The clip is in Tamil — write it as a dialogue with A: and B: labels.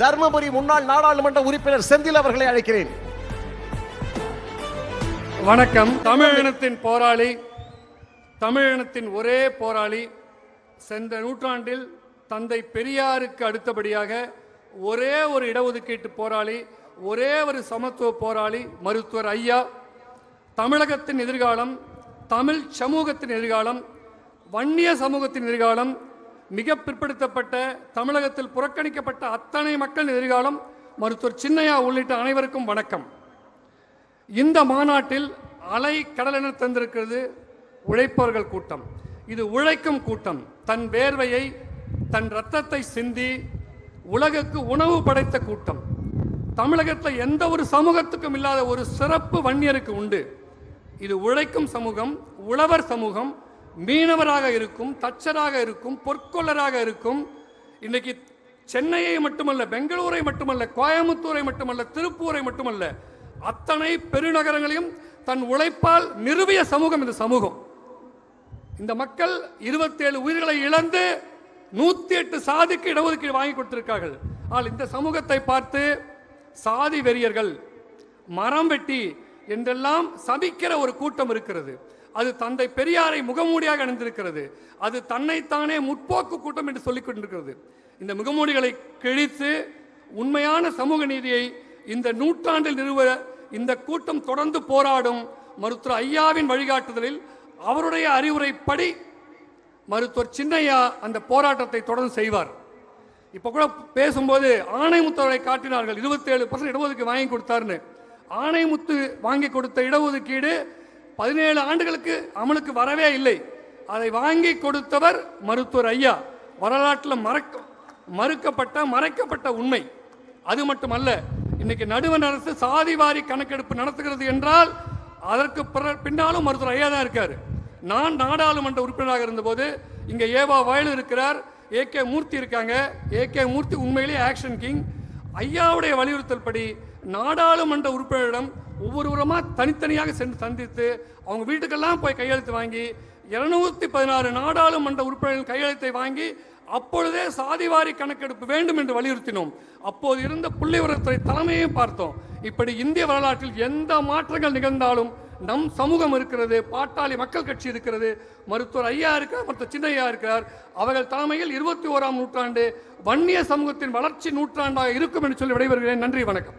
A: தர்மபுரி முன்னாள் நாடாளுமன்ற உறுப்பினர் செந்தில் அவர்களை அழைக்கிறேன்.
B: வணக்கம். தமிழினத்தின் போராளி தமிழினத்தின் ஒரே போராளி சென்ற நூற்றாண்டில் தந்தை பெரியாருக்கு அடுத்தபடியாக ஒரே ஒரு இடஒதுக்கீட்டு போராளி ஒரே ஒரு சமத்துவ போராளி மருத்துவர் ஐயா. தமிழகத்தின் எதிர்காலம் தமிழ் சமூகத்தின் எதிர்காலம் வன்னிய சமூகத்தின் எதிர்காலம் மிக பிற்படுத்தப்பட்ட தமிழகத்தில் புறக்கணிக்கப்பட்ட அத்தனை மக்கள் எதிர்காலம் மருத்துவர் சின்னையா உள்ளிட்ட அனைவருக்கும் வணக்கம். இந்த மாநாட்டில் அலை கடலென தந்திருக்கிறது உழைப்பவர்கள் கூட்டம். இது உழைக்கும் கூட்டம். தன் வேர்வையை தன் ரத்தத்தை சிந்தி உலகுக்கு உணவு படைத்த கூட்டம். தமிழகத்தில் எந்த ஒரு சமூகத்துக்கும் இல்லாத ஒரு சிறப்பு வன்னியருக்கு உண்டு. இது உழைக்கும் சமூகம் உழவர் சமூகம் மீனவராக இருக்கும் தச்சராக இருக்கும் பொற்கொள்ளராக இருக்கும். இன்னைக்கு சென்னையை மட்டுமல்ல பெங்களூரை மட்டுமல்ல கோயம்புத்தூரை மட்டுமல்ல திருப்பூரை மட்டுமல்ல அத்தனை பெருநகரங்களையும் தன் உழைப்பால் நிறுவிய சமூகம் இந்த சமூகம். இந்த மக்கள் இருபத்தேழு உயிர்களை இழந்து நூத்தி எட்டு சாதிக்கு இடஒதுக்கீடு வாங்கி கொடுத்திருக்கார்கள். ஆனால் இந்த சமூகத்தை பார்த்து சாதி வெறியர்கள் மரம் வெட்டி என்றெல்லாம் சபிக்கிற ஒரு கூட்டம் இருக்கிறது. அது தந்தை பெரியாரை முகமூடியாக அணிந்திருக்கிறது. அது தன்னைத்தானே முற்போக்கு கூட்டம் என்று சொல்லிக் கொண்டிருக்கிறது. இந்த முகமூடிகளை கிழித்து உண்மையான சமூக நீதியை இந்த நூற்றாண்டில் நிறுவ இந்த கூட்டம் தொடர்ந்து போராடும் மருத்துவர் ஐயாவின் வழிகாட்டுதலில் அவருடைய அறிவுரைப்படி மருத்துவர் சின்னையா அந்த போராட்டத்தை தொடர்ந்து செய்வார். இப்போ கூட பேசும்போது ஆணைமுத்தவரை காட்டினார்கள். இருபத்தேழு பர்சன்ட் இடஒதுக்கீடு வாங்கி கொடுத்தாருன்னு. ஆணைமுத்து வாங்கி கொடுத்த இடஒதுக்கீடு பதினேழு ஆண்டுகளுக்கு அமலுக்கு வரவே இல்லை. அதை வாங்கி கொடுத்தவர் மருத்துவர் ஐயா. வரலாற்றில் மறக்க மறுக்கப்பட்ட மறைக்கப்பட்ட உண்மை. அது மட்டுமல்ல இன்னைக்கு நடுவண் அரசு சாதிவாரி கணக்கெடுப்பு நடத்துகிறது என்றால் அதற்கு பின்னாலும் மருத்துவர் ஐயா தான் இருக்கார். நான் நாடாளுமன்ற உறுப்பினராக இருந்தபோது இங்கே ஏவா வயலு இருக்கிறார் ஏ கே மூர்த்தி இருக்காங்க. ஏ கே மூர்த்தி உண்மையிலேயே ஆக்ஷன் கிங். ஐயாவுடைய வலியுறுத்தல் படி நாடாளுமன்ற உறுப்பினரிடம் ஒவ்வொருவருமா தனித்தனியாக சென்று சந்தித்து அவங்க வீட்டுக்கெல்லாம் போய் கையெழுத்து வாங்கி இருநூத்தி பதினாறு நாடாளுமன்ற உறுப்பினர்களின் கையெழுத்தை வாங்கி அப்பொழுதே சாதிவாரி கணக்கெடுப்பு வேண்டும் என்று வலியுறுத்தினோம். அப்போது இருந்த புள்ளிவரத்துறை தலைமையும் பார்த்தோம். இப்படி இந்திய வரலாற்றில் எந்த மாற்றங்கள் நிகழ்ந்தாலும் நம் சமூகம் இருக்கிறது பாட்டாளி மக்கள் கட்சி இருக்கிறது மருத்துவர் ஐயா இருக்கிறார் மருத்துவர் சின்னையா இருக்கிறார். அவர்கள் தலைமையில் இருபத்தி ஓராம் நூற்றாண்டு வன்னிய சமூகத்தின் வளர்ச்சி நூற்றாண்டாக இருக்கும் என்று சொல்லி விடைபெறுகிறேன். நன்றி வணக்கம்.